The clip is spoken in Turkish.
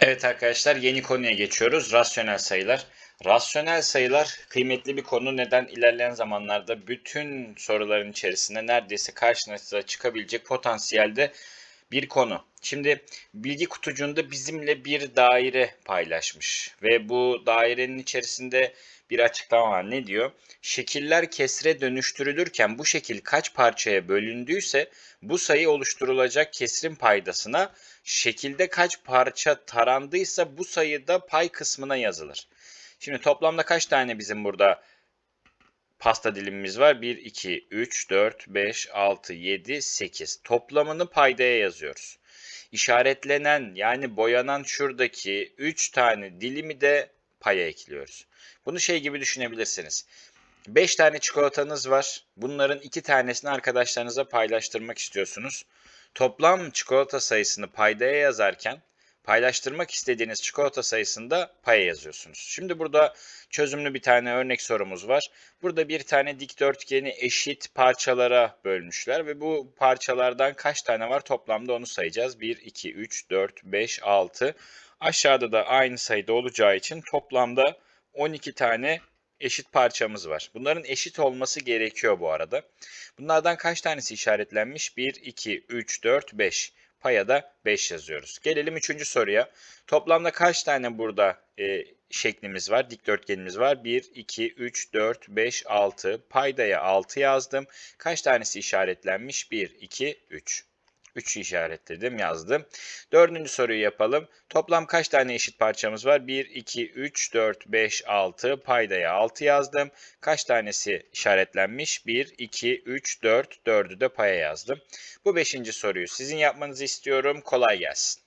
Evet arkadaşlar yeni konuya geçiyoruz. Rasyonel sayılar. Rasyonel sayılar kıymetli bir konu. Neden? ilerleyen zamanlarda bütün soruların içerisinde neredeyse karşınıza çıkabilecek potansiyelde bir konu. Şimdi bilgi kutucuğunda bizimle bir daire paylaşmış ve bu dairenin içerisinde bir açıklama var. Ne diyor? Şekiller kesre dönüştürülürken bu şekil kaç parçaya bölündüyse bu sayı oluşturulacak kesrin paydasına şekilde kaç parça tarandıysa bu sayıda pay kısmına yazılır. Şimdi toplamda kaç tane bizim burada pasta dilimimiz var? 1, 2, 3, 4, 5, 6, 7, 8. Toplamını paydaya yazıyoruz. İşaretlenen yani boyanan şuradaki 3 tane dilimi de paya ekliyoruz. Bunu şey gibi düşünebilirsiniz. 5 tane çikolatanız var. Bunların 2 tanesini arkadaşlarınıza paylaştırmak istiyorsunuz. Toplam çikolata sayısını paydaya yazarken paylaştırmak istediğiniz çikolata sayısını da paya yazıyorsunuz. Şimdi burada çözümlü bir tane örnek sorumuz var. Burada bir tane dikdörtgeni eşit parçalara bölmüşler ve bu parçalardan kaç tane var toplamda onu sayacağız. 1, 2, 3, 4, 5, 6. Aşağıda da aynı sayıda olacağı için toplamda 12 tane eşit parçamız var. Bunların eşit olması gerekiyor bu arada. Bunlardan kaç tanesi işaretlenmiş? 1, 2, 3, 4, 5. Paya da 5 yazıyoruz. Gelelim üçüncü soruya. Toplamda kaç tane burada e, şeklimiz var, dikdörtgenimiz var? 1, 2, 3, 4, 5, 6. Paydaya 6 yazdım. Kaç tanesi işaretlenmiş? 1, 2, 3. 3'ü işaretledim, yazdım. Dördüncü soruyu yapalım. Toplam kaç tane eşit parçamız var? 1, 2, 3, 4, 5, 6. Paydaya 6 yazdım. Kaç tanesi işaretlenmiş? 1, 2, 3, 4. 4'ü de paya yazdım. Bu beşinci soruyu sizin yapmanızı istiyorum. Kolay gelsin.